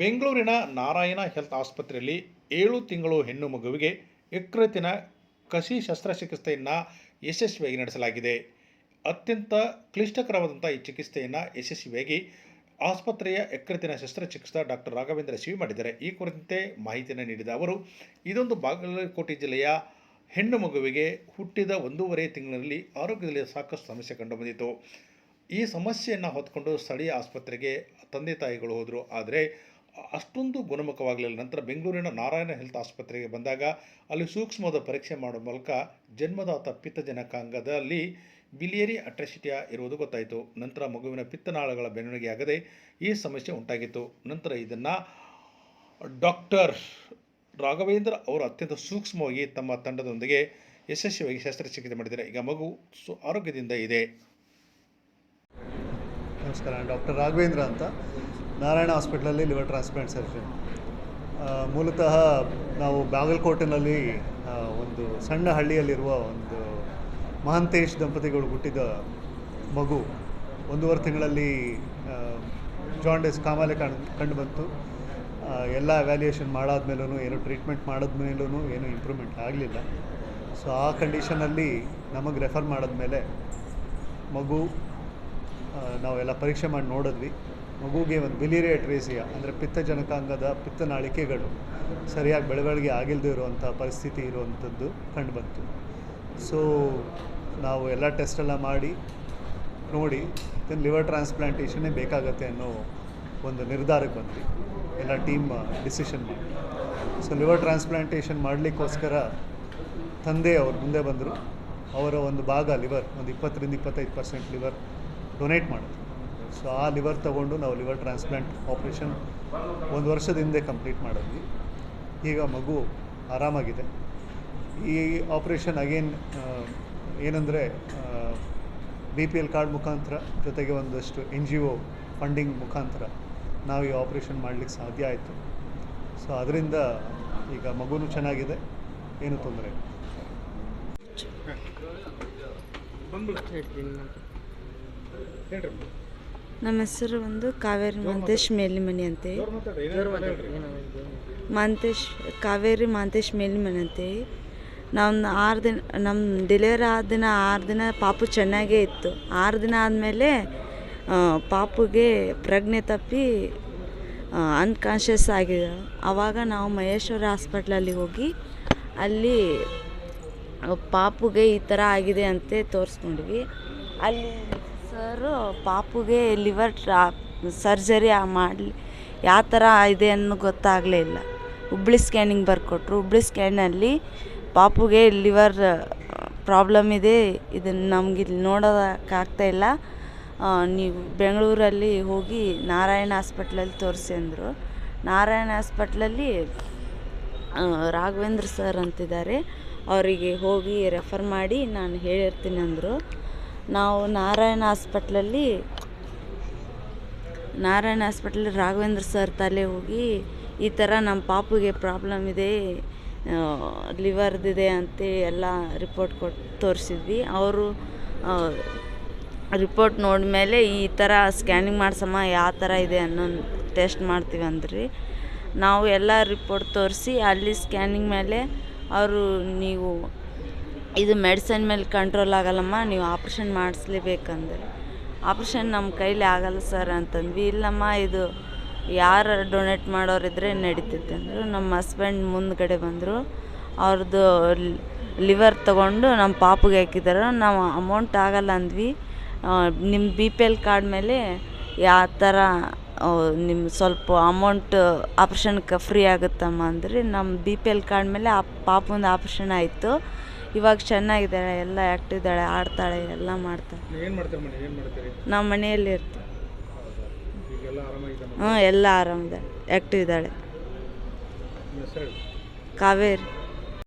ಬೆಂಗಳೂರಿನ ನಾರಾಯಣ ಹೆಲ್ತ್ ಆಸ್ಪತ್ರೆಯಲ್ಲಿ ಏಳು ತಿಂಗಳು ಹೆಣ್ಣು ಮಗುವಿಗೆ ಯಕೃತ್ತಿನ ಕಸಿ ಶಸ್ತ್ರಚಿಕಿತ್ಸೆಯನ್ನು ಯಶಸ್ವಿಯಾಗಿ ನಡೆಸಲಾಗಿದೆ. ಅತ್ಯಂತ ಕ್ಲಿಷ್ಟಕರವಾದಂಥ ಈ ಚಿಕಿತ್ಸೆಯನ್ನು ಯಶಸ್ವಿಯಾಗಿ ಆಸ್ಪತ್ರೆಯ ಯಕೃತ್ತಿನ ಶಸ್ತ್ರಚಿಕಿತ್ಸಾ ಡಾಕ್ಟರ್ ರಾಘವೇಂದ್ರ ಶಿವಿ ಮಾಡಿದ್ದಾರೆ. ಈ ಕುರಿತಂತೆ ಮಾಹಿತಿಯನ್ನು ನೀಡಿದ ಅವರು, ಇದೊಂದು ಬಾಗಲಕೋಟೆ ಜಿಲ್ಲೆಯ ಹೆಣ್ಣು ಮಗುವಿಗೆ ಹುಟ್ಟಿದ ಒಂದೂವರೆ ತಿಂಗಳಲ್ಲಿ ಆರೋಗ್ಯದಲ್ಲಿ ಸಾಕಷ್ಟು ಸಮಸ್ಯೆ ಕಂಡುಬಂದಿತ್ತು. ಈ ಸಮಸ್ಯೆಯನ್ನು ಹೊತ್ಕೊಂಡು ಸ್ಥಳೀಯ ಆಸ್ಪತ್ರೆಗೆ ತಂದೆ ತಾಯಿಗಳು ಹೋದರು. ಆದರೆ ಅಷ್ಟೊಂದು ಗುಣಮುಖವಾಗಲಿಲ್ಲ. ನಂತರ ಬೆಂಗಳೂರಿನ ನಾರಾಯಣ ಹೆಲ್ತ್ ಆಸ್ಪತ್ರೆಗೆ ಬಂದಾಗ ಅಲ್ಲಿ ಸೂಕ್ಷ್ಮದ ಪರೀಕ್ಷೆ ಮಾಡುವ ಮೂಲಕ ಜನ್ಮದಾತ ಪಿತ್ತಜನಕಾಂಗದಲ್ಲಿ ಬಿಲಿಯರಿ ಅಟ್ರೆಸಿಟಿಯಾ ಇರುವುದು ಗೊತ್ತಾಯಿತು. ನಂತರ ಮಗುವಿನ ಪಿತ್ತನಾಳಗಳ ಬೆಳವಣಿಗೆ ಆಗದೆ ಈ ಸಮಸ್ಯೆ ಉಂಟಾಗಿತ್ತು. ನಂತರ ಇದನ್ನು ಡಾಕ್ಟರ್ ರಾಘವೇಂದ್ರ ಅವರು ಅತ್ಯಂತ ಸೂಕ್ಷ್ಮವಾಗಿ ತಮ್ಮ ತಂಡದೊಂದಿಗೆ ಯಶಸ್ವಿಯಾಗಿ ಶಸ್ತ್ರಚಿಕಿತ್ಸೆ ಮಾಡಿದ್ದಾರೆ. ಈಗ ಮಗು ಸು, ಆರೋಗ್ಯದಿಂದ ಇದೆ. ನಮಸ್ಕಾರ, ಡಾಕ್ಟರ್ ರಾಘವೇಂದ್ರ ಅಂತ. ನಾರಾಯಣ ಹಾಸ್ಪಿಟ್ಲಲ್ಲಿ ಲಿವರ್ ಟ್ರಾನ್ಸ್ಪ್ಲಾಂಟ್ ಸರ್ಜನ್ ಮೂಲತಃ ನಾವು ಬಾಗಲಕೋಟೆನಲ್ಲಿ ಒಂದು ಸಣ್ಣ ಹಳ್ಳಿಯಲ್ಲಿರುವ ಒಂದು ಮಹಂತೇಶ್ ದಂಪತಿಗಳು ಹುಟ್ಟಿದ ಮಗು ಒಂದೂವರೆ ತಿಂಗಳಲ್ಲಿ ಜಾಂಡಿಸ್ ಕಾಮಾಲೆ ಕಾಣ್ ಕಂಡು ಬಂತು. ಎಲ್ಲ ವ್ಯಾಲ್ಯೂಯೇಷನ್ ಮಾಡಾದ್ಮೇಲೂ ಏನು ಟ್ರೀಟ್ಮೆಂಟ್ ಮಾಡಿದ್ಮೇಲೂ ಏನು ಇಂಪ್ರೂವ್ಮೆಂಟ್ ಆಗಲಿಲ್ಲ. ಸೊ ಆ ಕಂಡೀಷನಲ್ಲಿ ನಮಗೆ ರೆಫರ್ ಮಾಡಿದ್ಮೇಲೆ ಮಗು ನಾವೆಲ್ಲ ಪರೀಕ್ಷೆ ಮಾಡಿ ನೋಡಿದ್ವಿ. ಮಗುಗೆ ಒಂದು ಟ್ರೇಸಿಯಾ, ಅಂದರೆ ಪಿತ್ತಜನಕಾಂಗದ ಪಿತ್ತನಾಳಿಕೆಗಳು ಸರಿಯಾಗಿ ಬೆಳವಣಿಗೆ ಆಗಿಲ್ಲದೆ ಇರುವಂಥ ಪರಿಸ್ಥಿತಿ ಇರುವಂಥದ್ದು ಕಂಡುಬಂತು ಸೊ ನಾವು ಎಲ್ಲ ಟೆಸ್ಟೆಲ್ಲ ಮಾಡಿ, ನೋಡಿ ಲಿವರ್ ಟ್ರಾನ್ಸ್ಪ್ಲಾಂಟೇಷನ್ನೇ ಬೇಕಾಗತ್ತೆ ಅನ್ನೋ ಒಂದು ನಿರ್ಧಾರಕ್ಕೆ ಬಂದ್ವಿ. ಎಲ್ಲ ಟೀಮ್ ಡಿಸಿಷನ್ ಮಾಡಿ. ಸೊ ಲಿವರ್ ಟ್ರಾನ್ಸ್ಪ್ಲಾಂಟೇಷನ್ ಮಾಡಲಿಕ್ಕೋಸ್ಕರ ತಂದೆ ಅವ್ರು ಮುಂದೆ ಬಂದರು. ಅವರ ಒಂದು ಭಾಗ ಲಿವರ್ ಒಂದು ಇಪ್ಪತ್ತರಿಂದ ಇಪ್ಪತ್ತೈದು ಪರ್ಸೆಂಟ್ ಲಿವರ್ ಡೊನೇಟ್ ಮಾಡಿದ್ರು. ಸೊ ಆ ಲಿವರ್ ತೊಗೊಂಡು ನಾವು ಲಿವರ್ ಟ್ರಾನ್ಸ್ಪ್ಲಾಂಟ್ ಆಪ್ರೇಷನ್ ಒಂದು ವರ್ಷದ ಹಿಂದೆ ಕಂಪ್ಲೀಟ್ ಮಾಡಿದ್ವಿ. ಈಗ ಮಗು ಆರಾಮಾಗಿದೆ. ಈ ಆಪ್ರೇಷನ್ ಅಗೇನ್ ಏನಂದರೆ ಬಿ ಪಿ ಎಲ್ ಕಾರ್ಡ್ ಮುಖಾಂತರ ಜೊತೆಗೆ ಒಂದಷ್ಟು ಎನ್ ಜಿ ಒ ಫಂಡಿಂಗ್ ಮುಖಾಂತರ ನಾವು ಈ ಆಪ್ರೇಷನ್ ಮಾಡಲಿಕ್ಕೆ ಸಾಧ್ಯ ಆಯಿತು. ಸೊ ಅದರಿಂದ ಈಗ ಮಗುನು ಚೆನ್ನಾಗಿದೆ. ಏನು ತೊಂದರೆ ಇಲ್ಲ. ನಮ್ಮ ಹೆಸರು ಒಂದು ಕಾವೇರಿ ಮಾಂತೇಶ್ ಮೇಲಿಮನಿ ಅಂತೆ ಮಾಂತೇಶ್, ಕಾವೇರಿ ಮಾಂತೇಶ್ ಮೇಲಿಮನಿ ಅಂತೆ ನಮ್ಮ ಆರು ದಿನ ನಮ್ಮ ಡೆಲಿವರಿ ಆದ ದಿನ, ಆರು ದಿನ ಪಾಪು ಚೆನ್ನಾಗೇ ಇತ್ತು. ಆರು ದಿನ ಆದಮೇಲೆ ಪಾಪುಗೆ ಪ್ರಜ್ಞೆ ತಪ್ಪಿ ಅನ್ಕಾನ್ಷಿಯಸ್ ಆಗಿದೆ ಆವಾಗ ನಾವು ಮಹೇಶ್ವರ ಹಾಸ್ಪಿಟ್ಲಲ್ಲಿ ಹೋಗಿ, ಅಲ್ಲಿ, ಪಾಪುಗೆ ಈ ಥರ ಆಗಿದೆ ಅಂತ ತೋರಿಸ್ಕೊಂಡ್ವಿ. ಅಲ್ಲಿ ಸರು ಪಾಪುಗೆ ಲಿವರ್ ಟ್ರಾ, ಸರ್ಜರಿ ಮಾಡಲಿ ಯಾವ ಥರ ಇದೆ ಅನ್ನೋ ಗೊತ್ತಾಗಲೇ ಇಲ್ಲ. ಹುಬ್ಳಿ ಸ್ಕ್ಯಾನಿಂಗ್ ಬರ್ಕೊಟ್ರು. ಹುಬ್ಳಿ ಸ್ಕ್ಯಾನಲ್ಲಿ ಪಾಪುಗೆ ಲಿವರ್ ಪ್ರಾಬ್ಲಮ್ ಇದೆ. ಇದನ್ನು ನಮಗೆ ಇಲ್ಲಿ. ನೋಡೋದಕ್ಕಾಗ್ತಾ ಇಲ್ಲ ನೀವು ಬೆಂಗಳೂರಲ್ಲಿ ಹೋಗಿ ನಾರಾಯಣ ಹಾಸ್ಪಿಟ್ಲಲ್ಲಿ ತೋರಿಸಿ ಅಂದರು. ನಾರಾಯಣ ಹಾಸ್ಪಿಟ್ಲಲ್ಲಿ ರಾಘವೇಂದ್ರ ಸರ್ ಅಂತಿದ್ದಾರೆ. ಅವರಿಗೆ ಹೋಗಿ ರೆಫರ್ ಮಾಡಿ ನಾನು ಹೇಳಿರ್ತೀನಿ ಅಂದರು. ನಾವು ನಾರಾಯಣ ಹಾಸ್ಪಿಟ್ಲಲ್ಲಿ ನಾರಾಯಣ ಹಾಸ್ಪಿಟ್ಲಲ್ಲಿ ರಾಘವೇಂದ್ರ ಸರ್ ತಲೆ ಹೋಗಿ, ಈ ಥರ ನಮ್ಮ ಪಾಪುಗೆ ಪ್ರಾಬ್ಲಮ್ ಇದೆ ಲಿವರ್ದಿದೆ ಅಂತ ಎಲ್ಲ ರಿಪೋರ್ಟ್ ಕೊಟ್ಟು ತೋರಿಸಿದ್ವಿ. ಅವರು ರಿಪೋರ್ಟ್ ನೋಡಿದ್ಮೇಲೆ ಈ ಥರ ಸ್ಕ್ಯಾನಿಂಗ್ ಮಾಡ್ಸಮ್ಮ ಯಾವ ಥರ ಇದೆ ಅನ್ನೋ ಟೆಸ್ಟ್ ಮಾಡ್ತೀವಿ ಅಂದ್ರಿ. ನಾವು ಎಲ್ಲ ರಿಪೋರ್ಟ್ ತೋರಿಸಿ ಅಲ್ಲಿ ಸ್ಕ್ಯಾನಿಂಗ್ ಮೇಲೆ ಅವರು ನೀವು ಇದು ಮೆಡಿಸನ್ ಮೇಲೆ ಕಂಟ್ರೋಲ್ ಆಗಲ್ಲಮ್ಮ, ನೀವು ಆಪ್ರೇಷನ್ ಮಾಡಿಸ್ಲೇಬೇಕಂದ್ರೆ. ಆಪ್ರೇಷನ್ ನಮ್ಮ ಕೈಲಿ ಆಗಲ್ಲ ಸರ್ ಅಂತಂದ್ವಿ. ಇಲ್ಲಮ್ಮ, ಇದು ಯಾರು ಡೊನೇಟ್ ಮಾಡೋರಿದ್ರೆ ನಡೀತೈತೆ ಅಂದರು. ನಮ್ಮ ಹಸ್ಬೆಂಡ್ ಮುಂದ್ಗಡೆ ಬಂದರು. ಅವ್ರದ್ದು ಲಿವರ್ ತೊಗೊಂಡು ನಮ್ಮ ಪಾಪುಗೆ ಹಾಕಿದ್ದಾರೆ ನಾವು ಅಮೌಂಟ್ ಆಗಲ್ಲ ಅಂದ್ವಿ. ನಿಮ್ಮ ಬಿ ಪಿ ಎಲ್ ಕಾರ್ಡ್ ಮೇಲೆ ಯಾವ ಥರ ನಿಮ್ಮ ಸ್ವಲ್ಪ ಅಮೌಂಟ್ ಆಪ್ರೇಷನ್ಗೆ ಫ್ರೀ ಆಗುತ್ತಮ್ಮ ಅಂದರೆ. ನಮ್ಮ ಬಿ ಪಿ ಎಲ್ ಕಾರ್ಡ್ ಮೇಲೆ ಆ ಪಾಪುಂದು ಆಪ್ರೇಷನ್ ಆಯಿತು. ಇವಾಗ ಚೆನ್ನಾಗಿದ್ದಾಳೆ ಎಲ್ಲ ಆ್ಯಕ್ಟಿವ್ ಇದ್ದಾಳೆ ಆಡ್ತಾಳೆ ಎಲ್ಲ ಮಾಡ್ತಾಳೆ. ಏನು ಮಾಡ್ತೀರಿ ಮನೆ ಏನು ಮಾಡ್ತೀರಿ? ನಾವು ಮನೆಯಲ್ಲಿ ಇರ್ತೀವಿ. ಈಗೆಲ್ಲ ಹ್ಞೂ ಎಲ್ಲ ಆರಾಮಿದ್ದಾಳೆ ಆ್ಯಕ್ಟಿವ್ ಇದ್ದಾಳೆ. ಕಾವೇರಿ.